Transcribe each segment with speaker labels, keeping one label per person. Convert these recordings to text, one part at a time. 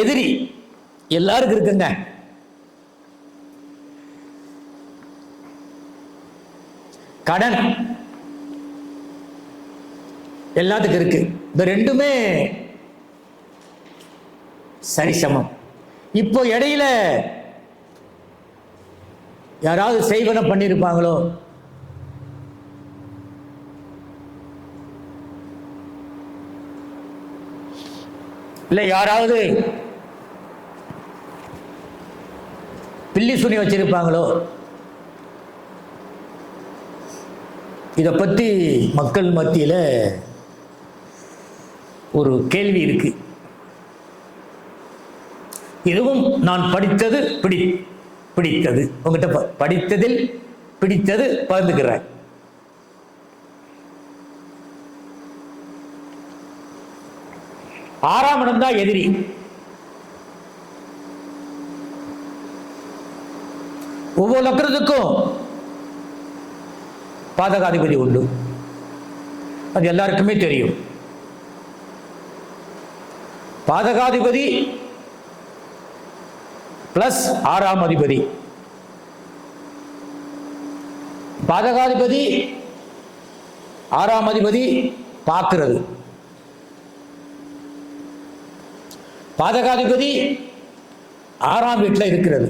Speaker 1: எதிரி. எல்லாருக்கும் இருக்குங்க. கடன். எல்லாத்துக்கும் இருக்கு. இந்த ரெண்டுமே சரிசமம் இப்போ இடையில யாராவது செய்வன பண்ணியிருப்பாங்களோ இல்லை யாராவது பில்லி சுனி வச்சிருப்பாங்களோ? இதை பற்றி மக்கள் மத்தியில் ஒரு கேள்வி இருக்கு. இதுவும் நான் படித்தது பிடி பிடித்தது. உங்ககிட்ட ப- படித்ததில் பிடித்தது பகிர்ந்துக்கிறேன். ஆறாம் இடம் தான் எதிரி. ஒவ்வொரு லக்கணத்துக்கும் பாதகாதிபதி உண்டு. அது எல்லாருக்குமே தெரியும். பாதகாதிபதி பிளஸ் ஆறாம் அதிபதி. பாதகாதிபதி ஆறாம் அதிபதி பார்க்கிறது. பாதகாதிபதி ஆறாம் வீட்டில் இருக்கிறது.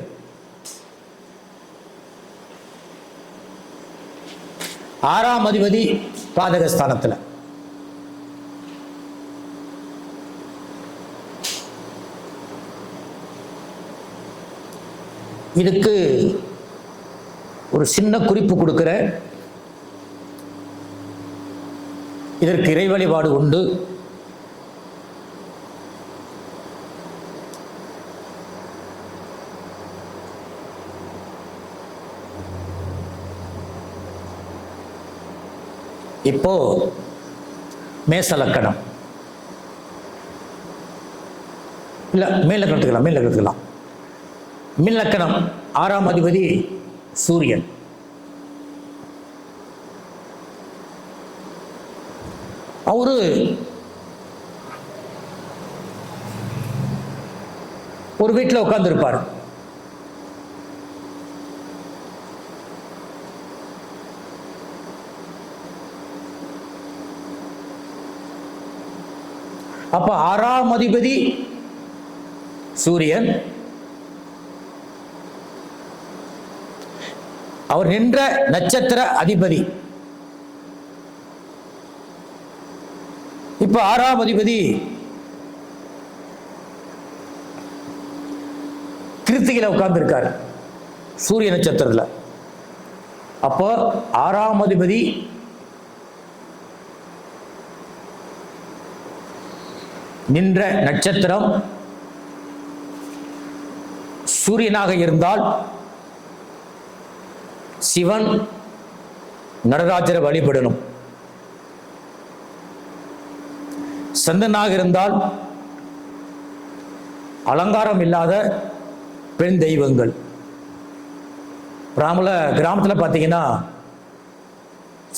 Speaker 1: ஆறாம் அதிபதி பாதகஸ்தானத்தில். இதுக்கு ஒரு சின்ன குறிப்பு கொடுக்கிற இதற்கு இறை வழிபாடு உண்டு. இப்போ மேசலக்கணம். இல்லை இல்ல மின்லக்கணம் எடுத்துக்கலாம் எடுத்துக்கலாம் ஆறாம் அதிபதி சூரியன். அவரு ஒரு வீட்டில் உட்காந்துருப்பார் அப்ப ஆறாம் அதிபதி சூரியன். அவர் நின்ற நட்சத்திர அதிபதி. இப்ப ஆறாம் அதிபதி கிருத்திகையில உட்கார்ந்துருக்காரு. சூரிய நட்சத்திரத்துல. அப்போ ஆறாம் அதிபதி நின்ற நட்சத்திரம் சூரியனாக இருந்தால் சிவன் நடராஜரை வழிபடணும். சந்தனாக இருந்தால் அலங்காரம் இல்லாத பெண் தெய்வங்கள். கிராமல கிராமத்தில் பார்த்தீங்கன்னா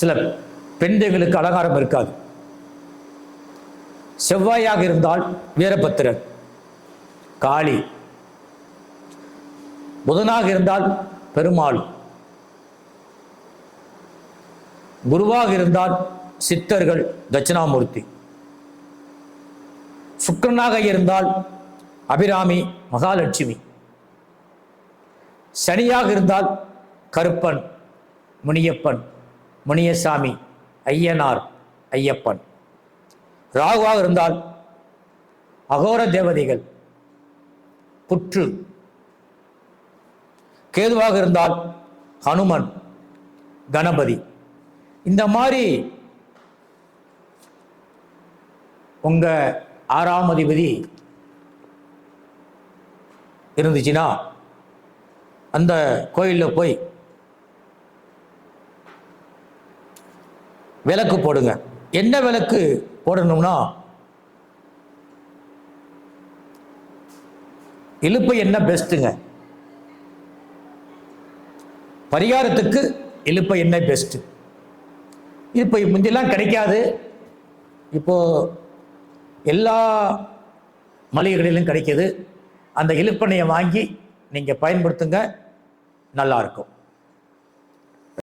Speaker 1: சில பெண் தெய்வங்களுக்கு அலங்காரம் இருக்காது. செவ்வாயாக இருந்தால் வீரபத்திரர். காளி. புதனாக இருந்தால் பெருமாள். குருவாக இருந்தால் சித்தர்கள் தட்சிணாமூர்த்தி. சுக்கரனாக இருந்தால் அபிராமி மகாலட்சுமி. சனியாக இருந்தால் கருப்பன் முனியப்பன் முனியசாமி ஐயனார் ஐயப்பன். ராகுவாக இருந்தால் அகோர தேவதைகள் புற்று கேதுவாக இருந்தால் ஹனுமன் கணபதி. இந்த மாதிரி உங்க ஆறாம் அதிபதி இருந்துச்சுன்னா அந்த கோயிலில் போய் விளக்கு போடுங்க. என்ன விளக்கு? போடணும்னா இழுப்பு என்ன பெஸ்ட்டுங்க பரிகாரத்துக்கு இழுப்ப என்ன பெஸ்ட்டு இப்போ முந்தியெல்லாம் கிடைக்காது. இப்போ எல்லா மளிகைகளிலும் கிடைக்கிது. அந்த இழுப்பெண்ணையை வாங்கி நீங்கள் பயன்படுத்துங்க. நல்லா இருக்கும்.